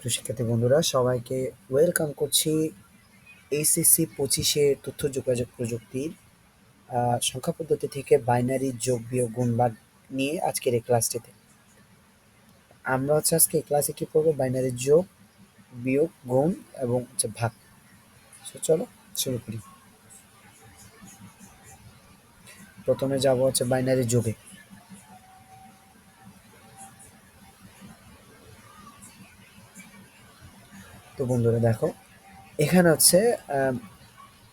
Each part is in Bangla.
প্রিয় শিক্ষার্থী বন্ধুরা, সবাইকে ওয়েলকাম করছি এইচএসসি পঁচিশে তথ্য যোগাযোগ প্রযুক্তির সংখ্যা পদ্ধতি থেকে বাইনারি যোগ বিয়োগ গুণ ভাগ নিয়ে আজকের এই ক্লাসটিতে আমরা হচ্ছে আজকে এই ক্লাসে কী পড়ব বাইনারি যোগ বিয়োগ গুণ এবং হচ্ছে ভাগ। চলো শুরু করি। প্রথমে যাব হচ্ছে বাইনারি যোগে। বন্ধুরা, দেখো, এখানে হচ্ছে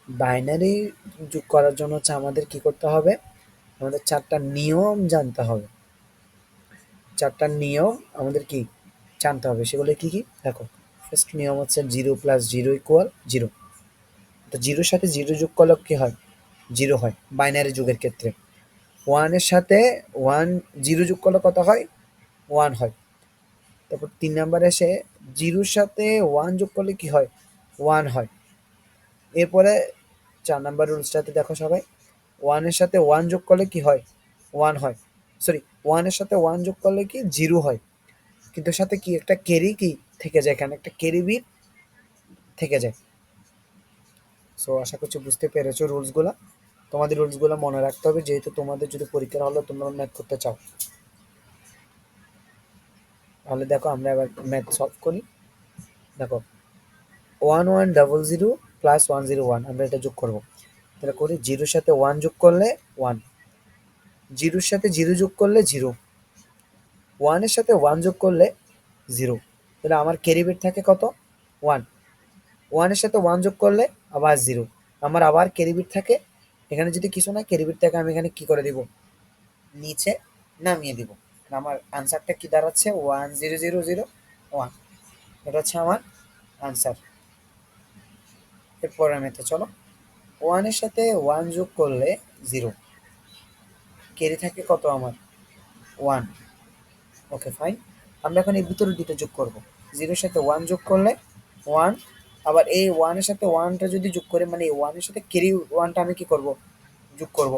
বাইনারি যোগ করার জন্য হচ্ছে আমাদের কি করতে হবে? আমাদের চারটা নিয়ম জানতে হবে। চারটা নিয়ম আমাদের কি জানতে হবে? সেগুলো কি কি? দেখো ফার্স্ট নিয়ম হচ্ছে zero plus zero equal zero তো জিরোর সাথে জিরো যোগ করলে কি হয়? জিরো হয় বাইনারি যুগের ক্ষেত্রে। ওয়ানের সাথে ওয়ান জিরো যোগ করলে কত হয়? ওয়ান হয়। তারপর তিন নাম্বার এসে জিরোর সাথে ওয়ান যোগ করলে কি হয়? ওয়ান হয়। এরপরে চার নাম্বার রুলসটাতে দেখো সবাই। ওয়ানের সাথে ওয়ান যোগ করলে কি হয়? ওয়ান হয়। সরি ওয়ানের সাথে ওয়ান যোগ করলে কি? জিরো হয়। কিন্তু সাথে কি? একটা ক্যারি কি? থেকে যায় এখানে। একটা ক্যারি থেকে যায়। সো আশা করছি বুঝতে পেরেছ রুলসগুলো তোমাদের রুলসগুলো মনে রাখতে হবে। যেহেতু তোমাদের যদি পরীক্ষার হলে, তোমরা ম্যাথ করতে চাও। তাহলে দেখো আমরা এবার ম্যাথ সলভ করি। দেখো one one double zero plus one zero one আমরা এটা যোগ করব। তাহলে করি জিরোর সাথে ওয়ান যোগ করলে ওয়ান জিরোর সাথে জিরো যোগ করলে জিরো ওয়ানের সাথে ওয়ান যোগ করলে জিরো তাহলে আমার ক্যারি বিট থাকে কত? ওয়ান ওয়ানের সাথে ওয়ান যোগ করলে আবার জিরো আমার আবার ক্যারি বিট থাকে। এখানে যদি কিছু না ক্যারি বিট থাকে আমি এখানে কি করে দিব? নিচে নামিয়ে দিব। আমার আনসারটা কি দাঁড়াচ্ছে? One zero zero zero one এটা হচ্ছে আমার আনসার এরপর আমি তো চলো। ওয়ানের সাথে ওয়ান যোগ করলে জিরো ক্যারি থাকে কত আমার? ওয়ান ওকে ফাইন আমরা এখন এই ভিতরে দুটো যোগ করব। জিরোর সাথে ওয়ান যোগ করলে ওয়ান আবার এই ওয়ানের সাথে ওয়ানটা যদি যোগ করি মানে এই ওয়ানের সাথে ক্যারি ওয়ানটা আমি কি করব? যোগ করব।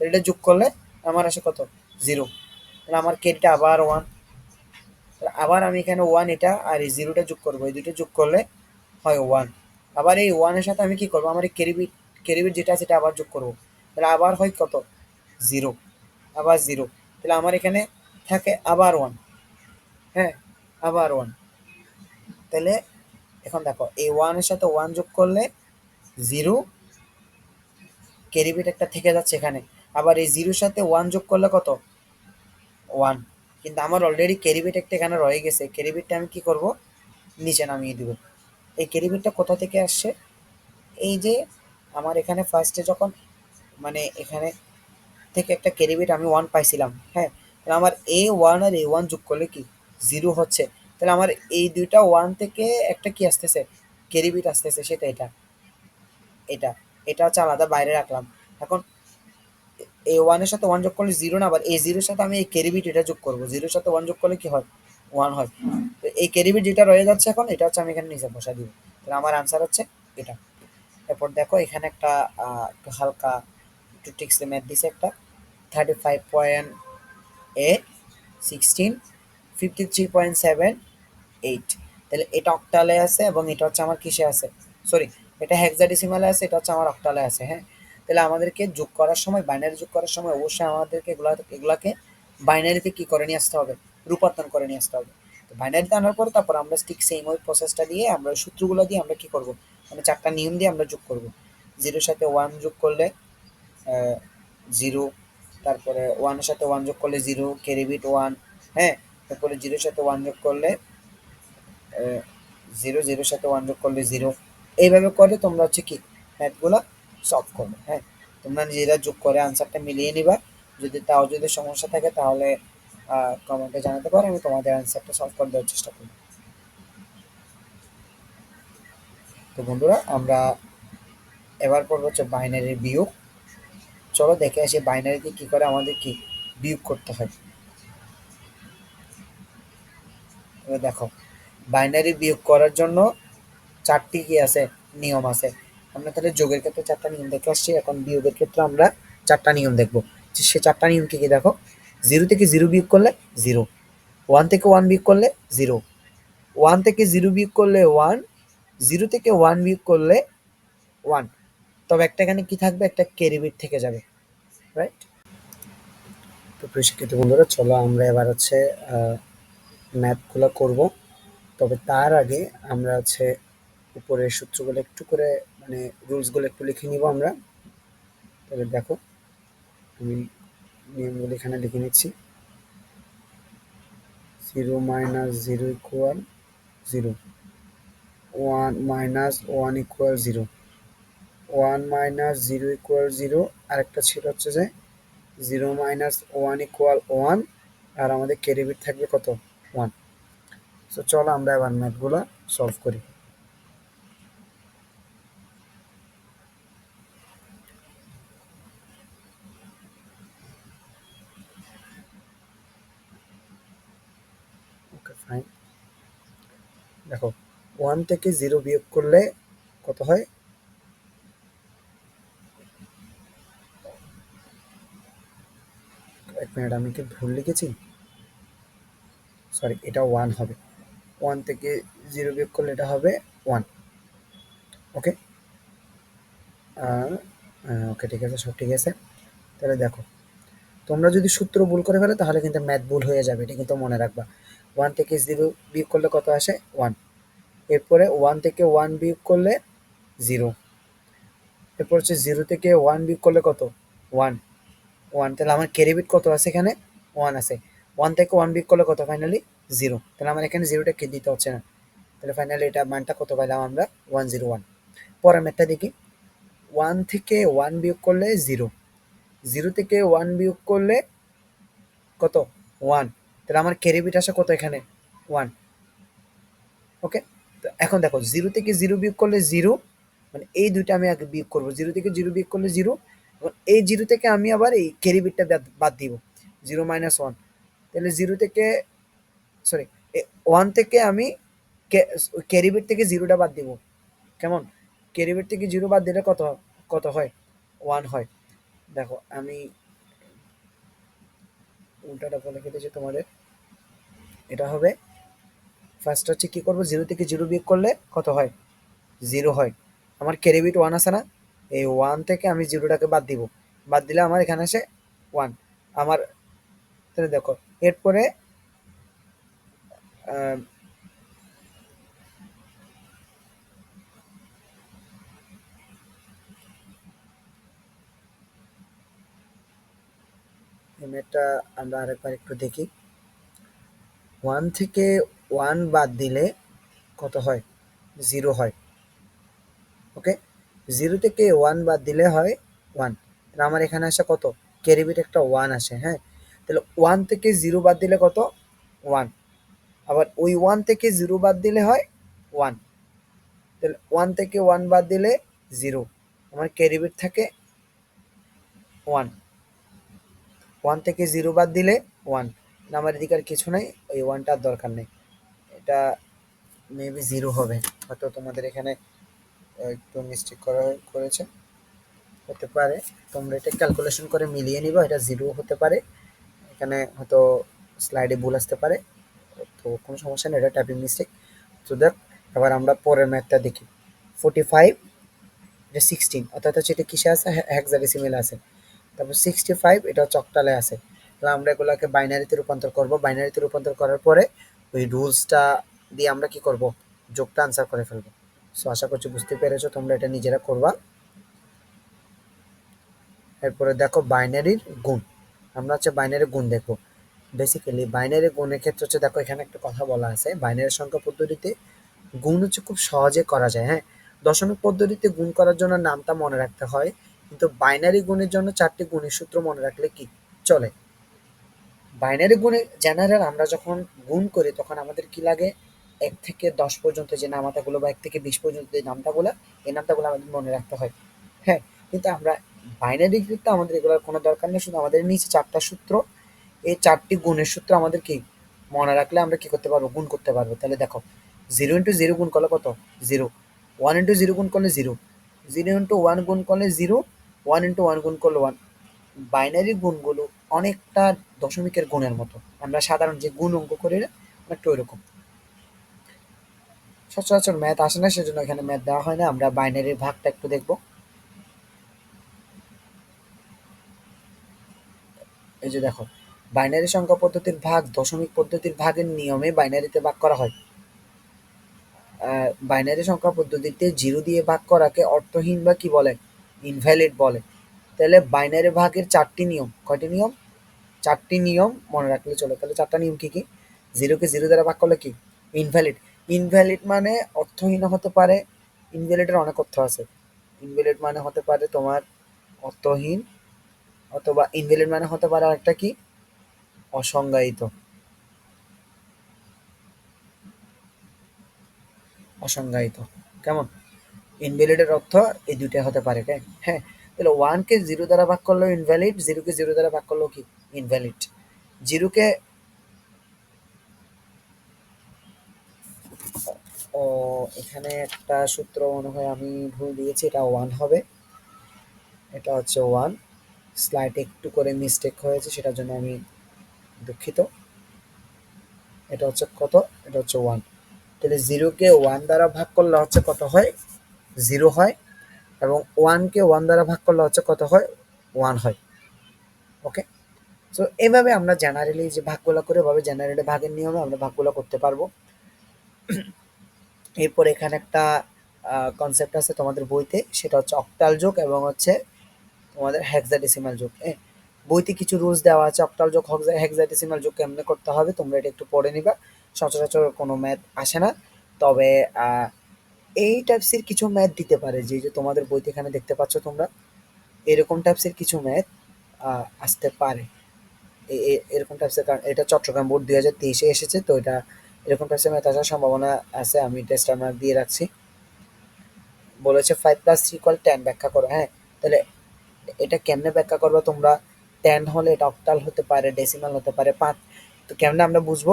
এটা যোগ করলে আমার আসে কত? জিরো তাহলে আমার কেটটা আবার ওয়ান আবার আমি এখানে ওয়ান এটা আর এই জিরোটা যোগ করব। এই দুটো যোগ করলে হয় ওয়ান আবার এই ওয়ানের সাথে আমি কি করব? আমার এই ক্যারিবিট ক্যারিবিট যেটা আছে সেটা আবার যোগ করব। তাহলে আবার হয় কত? জিরো আবার জিরো তাহলে আমার এখানে থাকে আবার ওয়ান হ্যাঁ আবার ওয়ান তাহলে এখন দেখো, এই ওয়ানের সাথে ওয়ান যোগ করলে জিরো ক্যারিবিট একটা থেকে যাচ্ছে এখানে। আবার এই জিরোর সাথে ওয়ান যোগ করলে কত? ওয়ান কিন্তু আমার অলরেডি ক্যারিবিট একটা এখানে রয়ে গেছে। ক্যারিবিটটা আমি কি করব? নিচে নামিয়ে দিব। এই ক্যারিবিটটা কোথা থেকে আসছে? এই যে আমার এখানে ফার্স্টে যখন মানে এখানে থেকে একটা ক্যারিবিট আমি ওয়ান পাইছিলাম হ্যাঁ? তাহলে আমার এ ওয়ান আর এ ওয়ান যোগ করলে কি? জিরো হচ্ছে। তাহলে আমার এই দুইটা ওয়ান থেকে একটা কি আসতেছে? ক্যারিবিট আসতেছে, সেটা এটা। এটা। এটা হচ্ছে আলাদা বাইরে রাখলাম। এখন এ ওয়ানের সাথে ওয়ান যোগ করলে জিরো না, আবার এই জিরোর সাথে আমি এই ক্যারিবিট এটা যোগ করব। জিরোর সাথে ওয়ান যোগ করলে কি হয়? ওয়ান হয়। তো এই ক্যারিবিট যেটা রয়ে যাচ্ছে এখন, এটা হচ্ছে আমি এখানে নিচে বসা দিব। তাহলে আমার আনসার হচ্ছে এটা। এরপর দেখো, এখানে একটা একটু হালকা একটু টিক্সে ম্যাথ দিছে একটা। Thirty five point eight sixteen fifty three point seven eight তাহলে এটা অক্টালে আছে এবং এটা হচ্ছে আমার কিসে আছে? সরি এটা হেক্সাডেসিমালে আছে, এটা হচ্ছে আমার অক্টালে আছে হ্যাঁ? তাহলে আমাদেরকে যোগ করার সময় বাইনারি যোগ করার সময় অবশ্যই আমাদেরকে এগুলা, এগুলাকে বাইনারিতে কি করে নিয়ে আসতে হবে? রূপান্তর করে নিয়ে আসতে হবে। তো বাইনারিতে আনার পর তারপর আমরা ঠিক সেম ওই প্রসেসটা দিয়ে আমরা সূত্রগুলো দিয়ে আমরা কি করব? মানে চারটা নিয়ম দিয়ে আমরা যোগ করব। জিরোর সাথে ওয়ান যোগ করলে জিরো তারপরে ওয়ানের সাথে ওয়ান যোগ করলে জিরো ক্যারিবিট ওয়ান হ্যাঁ? তারপরে জিরোর সাথে ওয়ান যোগ করলে জিরো জিরোর সাথে ওয়ান যোগ করলে জিরো এইভাবে করে তোমরা হচ্ছে কি? ম্যাথগুলো সলভ করবে হ্যাঁ? তোমরা নিজেরা যোগ করে আনসারটা মিলিয়ে নিবা। যদি তাও যদি সমস্যা থাকে তাহলে কমেন্টে জানাতে পারো, আমি তোমাদের আনসারটা সলভ করে দেওয়ার চেষ্টা করব। তো বন্ধুরা, আমরা এবার পড়ব হচ্ছে বাইনারির বিয়োগ। চলো দেখে আসি বাইনারিতে কি করে আমাদের কি বিয়োগ করতে হয়। দেখো বাইনারি বিয়োগ করার জন্য চারটি কি আছে? নিয়ম আছে। আমরা তাহলে যোগের ক্ষেত্রে চারটা নিয়ম দেখে আসছি, এখন বিয়োগের ক্ষেত্রে আমরা চারটা নিয়ম দেখব। সে চারটা নিয়ম কি কি দেখো? জিরো থেকে জিরো বিয়োগ করলে জিরো, ওয়ান থেকে ওয়ান বিয়োগ করলে জিরো, ওয়ান থেকে জিরো বিয়োগ করলে ওয়ান, জিরো থেকে ওয়ান বিয়োগ করলে ওয়ান। তবে একটা এখানে কি থাকবে? একটা ক্যারি বিট থেকে যাবে রাইট তো প্রিয় শিক্ষিত বন্ধুরা, চলো আমরা এবার হচ্ছে ম্যাথগুলো করব। তবে তার আগে আমরা হচ্ছে উপরের সূত্রগুলো একটু করে মানে রুলসগুলো একটু লিখে নিব আমরা। তাহলে দেখো, আমি নিয়মগুলো এখানে লিখে নিচ্ছি। Zero minus zero equal zero one minus one equal zero one minus zero equal zero আরেকটা ছিল হচ্ছে যে zero minus one equal one আর আমাদের ক্যারিবিট থাকবে কত? ওয়ান তো চলো আমরা এবার ম্যাথগুলো সলভ করি ওকে ফাইন দেখো ওয়ান থেকে জিরো বিয়োগ করলে কত হয়? এক মিনিট, আমি কি ভুল লিখেছি? সরি এটা ওয়ান হবে। ওয়ান থেকে জিরো বিয়োগ করলে এটা হবে ওয়ান ওকে ওকে ঠিক আছে, সব ঠিক আছে। তাহলে দেখো, তোমরা যদি সূত্র ভুল করে ফেলো, তাহলে কিন্তু ম্যাথ ভুল হয়ে যাবে, এটা কিন্তু মনে রাখবা। ওয়ান থেকে জিরো বিয়োগ করলে কত আসে? ওয়ান এরপরে ওয়ান থেকে ওয়ান বিয়োগ করলে জিরো এরপর হচ্ছে জিরো থেকে ওয়ান বিয়োগ করলে কত? ওয়ান ওয়ান তাহলে আমার ক্যারিবিট কত আছে এখানে? ওয়ান আছে। ওয়ান থেকে ওয়ান বিয়োগ করলে কত ফাইনালি জিরো তাহলে আমার এখানে জিরোটা কে দিতে হচ্ছে না। তাহলে ফাইনালি এটা মানটা কত পাইলাম আমরা? ওয়ান জিরো ওয়ান পরের ম্যাথটা দেখি। ওয়ান থেকে ওয়ান বিয়োগ করলে জিরো জিরো থেকে ওয়ান বিয়োগ করলে কত? ওয়ান তাহলে আমার ক্যারিবিট আসে কত এখানে? ওয়ান ওকে তো এখন দেখো জিরো থেকে জিরো বিয়োগ করলে জিরো মানে এই দুইটা আমি আগে বিয়োগ করব। জিরো থেকে জিরো বিয়োগ করলে জিরো এবং এই জিরো থেকে আমি আবার এই ক্যারিবিটটা বাদ দিব জিরো মাইনাস ওয়ান তাহলে জিরো থেকে সরি ওয়ান থেকে আমি ক্যারিবিট থেকে জিরোটা বাদ দিব। কেমন? ক্যারিবিট থেকে জিরো বাদ দিলে কত কত হয়? ওয়ান হয়। দেখো, আমি উল্টাটা বলে কেটেছি তোমাদের। এটা হবে ফার্স্ট হচ্ছে কি করব? জিরো থেকে জিরো বিয়োগ করলে কত হয়? জিরো হয়। আমার ক্যারিবিট ওয়ান আছে না? এই ওয়ান থেকে আমি জিরোটাকে বাদ দিব। বাদ দিলে আমার এখানে আসে ওয়ান আমার, তাহলে দেখো, এরপরে আমরা আরেকবার একটু দেখি। ওয়ান থেকে ওয়ান বাদ দিলে কত হয়? জিরো হয়। ওকে জিরো থেকে ওয়ান বাদ দিলে হয় ওয়ান তাহলে আমার এখানে আসে কত? ক্যারিবিট একটা ওয়ান আসে হ্যাঁ? তাহলে ওয়ান থেকে জিরো বাদ দিলে কত? ওয়ান আবার ওই ওয়ান থেকে জিরো বাদ দিলে হয় ওয়ান তাহলে ওয়ান থেকে ওয়ান বাদ দিলে জিরো আমার ক্যারিবিট থাকে? ওয়ান ওয়ান থেকে জিরো বাদ দিলে ওয়ান আমার এদিকে আর কিছু নাই, ওই ওয়ানটার দরকার নেই। এটা মেবি জিরো হবে। হয়তো তোমাদের এখানে একটু মিস্টেক করা করেছে। হতে পারে। তোমরা এটা ক্যালকুলেশন করে মিলিয়ে নিবা, এটা জিরো হতে পারে। এখানে হয়তো স্লাইডে ভুল আসতে পারে। তো কোনো সমস্যা নেই, এটা টাইপিং মিস্টেক তো দেখ, এবার আমরা পরের ম্যাথটা দেখি। ফোর্টি ফাইভ এটা সিক্সটিন অর্থাৎ হচ্ছে এটা কিসে আছে? হ্যাক্সাডেসিমেলে আছে। তারপর সিক্সটি ফাইভ এটা চকটালে আছে। তাহলে আমরা এগুলোকে বাইনারিতে রূপান্তর করব। বাইনারিতে রূপান্তর করার পরে ওই রুলসটা দিয়ে আমরা কি করব? যোগটা আনসার করে ফেলব। সো আশা করছি বুঝতে পেরেছ, তোমরা এটা নিজেরা করবা। এরপরে দেখো বাইনারির গুণ। আমরা হচ্ছে বাইনারি গুণ দেখব। বেসিক্যালি বাইনারি গুণের ক্ষেত্রে হচ্ছে দেখো, এখানে একটা কথা বলা আছে। বাইনারি সংখ্যা পদ্ধতিতে গুণ হচ্ছে খুব সহজে করা যায় হ্যাঁ? দশমিক পদ্ধতিতে গুণ করার জন্য নামটা মনে রাখতে হয়। কিন্তু বাইনারি গুণের জন্য চারটি গুণের সূত্র মনে রাখলে কি? চলে। বাইনারি গুণে জেনারেল আমরা যখন গুণ করি, তখন আমাদের কি লাগে? এক থেকে দশ পর্যন্ত যে নামাতাগুলো বা এক থেকে বিশ পর্যন্ত যে নামতাগুলো, এই নামতাগুলো আমাদের মনে রাখতে হয়। হ্যাঁ কিন্তু আমরা বাইনারি কিন্তু আমাদের এগুলোর কোনো দরকার নেই, শুধু আমাদের নিচে চারটা সূত্র। এই চারটি গুণের সূত্র আমাদের কি? মনে রাখলে আমরা কি করতে পারব? গুণ করতে পারব। তাহলে দেখো জিরো ইন্টু জিরো গুণ করলে কত? জিরো ওয়ান ইন্টু জিরো গুণ করলে জিরো জিরো ইন্টু ওয়ান গুণ করলে জিরো ওয়ান ইন্টু ওয়ান গুণ করলে ওয়ান বাইনারি গুণগুলো অনেকটা দশমিকের গুণের মতো। আমরা সাধারণ যে গুণ অঙ্ক করি অনেকটা ওইরকম। সচরাচর ম্যাথ আসে না, সেজন্য এখানে ম্যাথ দেওয়া হয় না। আমরা বাইনারির ভাগটা একটু দেখব। এই যে দেখো বাইনারি সংখ্যা পদ্ধতির ভাগ দশমিক পদ্ধতির ভাগের নিয়মে বাইনারিতে ভাগ করা হয়। বাইনারি সংখ্যা পদ্ধতিতে জিরো দিয়ে ভাগ করাকে অর্থহীন বা কি বলে? ইনভ্যালিড বলে। তাহলে বাইনারি ভাগের চারটি নিয়ম। কয়টি নিয়ম? চারটি নিয়ম মনে রাখলে চলে। তাহলে চারটা নিয়ম কি কি? জিরোকে জিরো দ্বারা ভাগ করলে কি? ইনভ্যালিড ইনভ্যালিড মানে অর্থহীন হতে পারে। ইনভ্যালিডের অনেক অর্থ আছে। ইনভ্যালিড মানে হতে পারে তোমার অর্থহীন অথবা ইনভ্যালিড মানে হতে পারে আরেকটা কি? অসংজ্ঞায়িত। অসংজ্ঞায়িত। কেমন? ইনভ্যালিডের অর্থ এই দুইটা হতে পারে হ্যাঁ? তাহলে ওয়ানকে জিরো দ্বারা ভাগ করলেও ইনভ্যালিড জিরোকে জিরো দ্বারা ভাগ করলেও কি? ইনভ্যালিড জিরোকে ও, এখানে একটা সূত্র মনে হয় আমি ভুল দিয়েছি, এটা ওয়ান হবে। এটা হচ্ছে ওয়ান স্লাইড একটু করে মিস্টেক হয়েছে, সেটার জন্য আমি দুঃখিত। এটা হচ্ছে কত? এটা হচ্ছে ওয়ান তাহলে জিরোকে ওয়ান দ্বারা ভাগ করলে হচ্ছে কত হয়? জিরো হয়। এবং ওয়ানকে ওয়ান দ্বারা ভাগ করলে হচ্ছে কত হয়? ওয়ান হয়। ওকে সো এভাবে আমরা জেনারেলি যে ভাগগুলো করে, এভাবে জেনারেলি ভাগের নিয়মে আমরা ভাগগুলো করতে পারব। এরপর এখানে একটা কনসেপ্ট আছে তোমাদের বইতে, সেটা হচ্ছে অক্টাল যোগ এবং হচ্ছে তোমাদের হেক্সাডেসিমাল যোগ। হ্যাঁ? বইতে কিছু রুলস দেওয়া আছে অক্টাল যোগ হেক্সাডেসিমাল যোগ কেমনে করতে হবে, তোমরা এটা একটু পড়ে নিবা। সচরাচর কোনো ম্যাথ আসে না। তবে এই টাইপসের কিছু ম্যাথ দিতে পারে, যে যে তোমাদের বইতে এখানে দেখতে পাচ্ছ তোমরা, এরকম টাইপসের কিছু ম্যাথ আসতে পারে। এরকম টাইপসের কারণ এটা চট্টগ্রাম বোর্ড দুই হাজার তেইশে এসেছে, তো এটা এরকম টাইপসের ম্যাথ আসার সম্ভাবনা আছে, আমি টেস্ট আমার দিয়ে রাখছি। বলেছে five plus three equal ten ব্যাখ্যা করো হ্যাঁ? তাহলে এটা কেমনে ব্যাখ্যা করব তোমরা? টেন হলে এটা অক্টাল হতে পারে ডেসিমাল হতে পারে, পাঁচ। তো কেমনে আমরা বুঝব?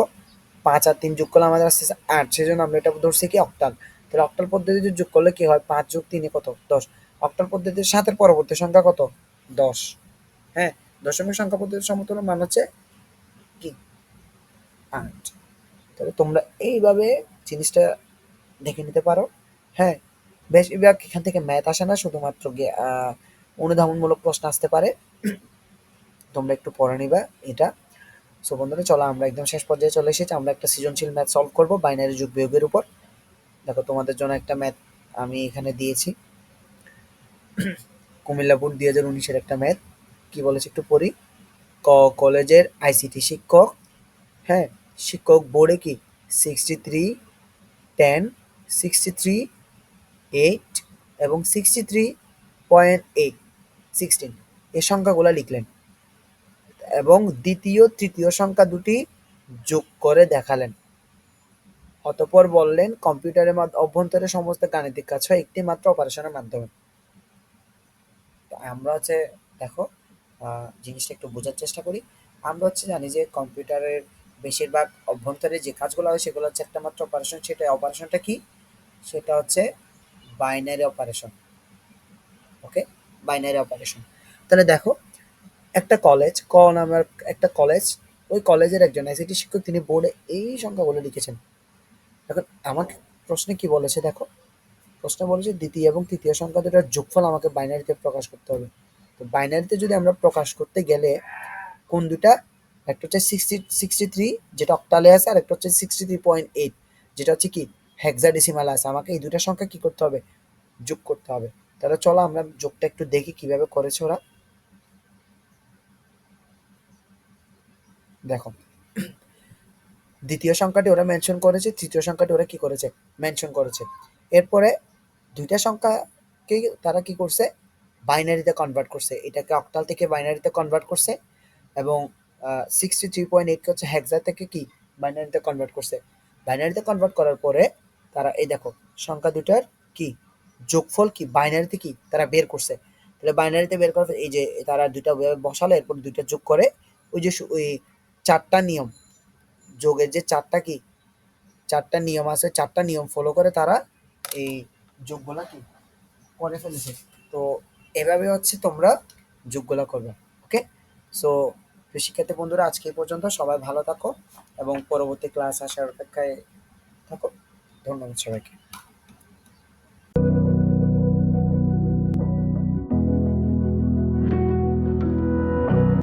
পাঁচ আর তিন যোগ করলে আমাদের আসছে আট, সেজন্য আমরা এটা ধরছি কি অক্টাল তাহলে অক্টাল পদ্ধতিতে যোগ করলে কি হয়? পাঁচ যোগ তিনে কত? দশ। অক্টাল পদ্ধতির সাথে পরবর্তী সংখ্যা কত? দশ। হ্যাঁ? দশমিক সংখ্যা পদ্ধতির সমতুল্য মান হচ্ছে কি? আট। তাহলে তোমরা এইভাবে জিনিসটা দেখে নিতে পারো। হ্যাঁ? বেশিরভাগ এখান থেকে ম্যাথ আসে না, শুধুমাত্র অনুধাবনমূলক প্রশ্ন আসতে পারে। তোমরা একটু পড়ে নিবা এটা। সো বন্ধুরা, চলো আমরা একদম শেষ পর্যায়ে চলে এসেছি। আমরা একটা সৃজনশীল ম্যাথ সলভ করব বাইনারি যুগ বিয়োগের উপর। দেখো, তোমাদের জন্য একটা ম্যাথ আমি এখানে দিয়েছি। কুমিল্লা বোর্ড দুই হাজার উনিশের একটা ম্যাথ। কি বলেছে একটু পড়ি? ক, কলেজের আইসিটি শিক্ষক হ্যাঁ শিক্ষক বোর্ডে কি? Sixty three ten sixty three eight এবং sixty three point eight sixteen এই সংখ্যাগুলো লিখলেন এবং দ্বিতীয়, তৃতীয় সংখ্যা দুটি যোগ করে দেখালেন। অতপর বললেন, কম্পিউটারের অভ্যন্তরে সমস্ত গাণিতিক কাজ হয় একটি মাত্র অপারেশনের মাধ্যমে। আমরা হচ্ছে, দেখো জিনিসটা একটু বোঝার চেষ্টা করি। আমরা হচ্ছে জানি যে কম্পিউটারের বেশিরভাগ অভ্যন্তরে যে কাজগুলো হয় সেগুলো হচ্ছে একটা মাত্র অপারেশন। সেটা, অপারেশনটা কি? সেটা হচ্ছে binary operation. Okay? Binary operation. তাহলে দেখো, একটা কলেজ, ক নামের একটা কলেজ, ওই কলেজের একজন আইসিটি শিক্ষক, তিনি বোর্ডে এই সংখ্যাগুলো লিখেছেন। এখন আমাকে প্রশ্নে কি বলেছে দেখো? প্রশ্ন বলেছে দ্বিতীয় এবং তৃতীয় সংখ্যা দুটার যোগফল আমাকে বাইনারিতে প্রকাশ করতে হবে। তো বাইনারিতে যদি আমরা প্রকাশ করতে গেলে কোন দুটা একটা হচ্ছে সিক্সটি সিক্সটি থ্রি যেটা অক্টালে আছে, আর একটা হচ্ছে সিক্সটি থ্রি পয়েন্ট এইট যেটা হচ্ছে কি? হেক্সাডেসিমাল আছে। আমাকে এই দুটা সংখ্যা কি করতে হবে? যোগ করতে হবে। তাহলে চলো আমরা যোগটা একটু দেখি কীভাবে করেছে ওরা। দেখো দ্বিতীয় সংখ্যাটি ওরা মেনশন করেছে, তৃতীয় সংখ্যাটি ওরা কি করেছে? মেনশন করেছে। এরপরে দুইটা সংখ্যাকে তারা কি করছে? বাইনারিতে কনভার্ট করছে। এটাকে অক্টাল থেকে বাইনারিতে কনভার্ট করছে এবং সিক্সটি থ্রি পয়েন্ট এইটকে হচ্ছে হ্যাকজা থেকে কি? বাইনারিতে কনভার্ট করছে। বাইনারিতে কনভার্ট করার পরে তারা, এই দেখো, সংখ্যা দুটার কি? যোগফল কি? বাইনারিতে কি? তারা বের করছে। তাহলে বাইনারিতে বের করার এই যে তারা দুইটা বসালে, এরপর দুইটা যোগ করে ওই যে ওই চারটা নিয়ম যোগের যে চারটা কি? চারটা নিয়ম আছে, চারটা নিয়ম ফলো করে তারা এই যোগগুলা কি করে ফেলেছে। তো এভাবে হচ্ছে তোমরা যোগগুলা করবে ওকে সো শিক্ষার্থী বন্ধুরা, আজকে পর্যন্ত। সবাই ভালো থাকো এবং পরবর্তী ক্লাস আসার অপেক্ষায় থাকো। ধন্যবাদ সবাইকে।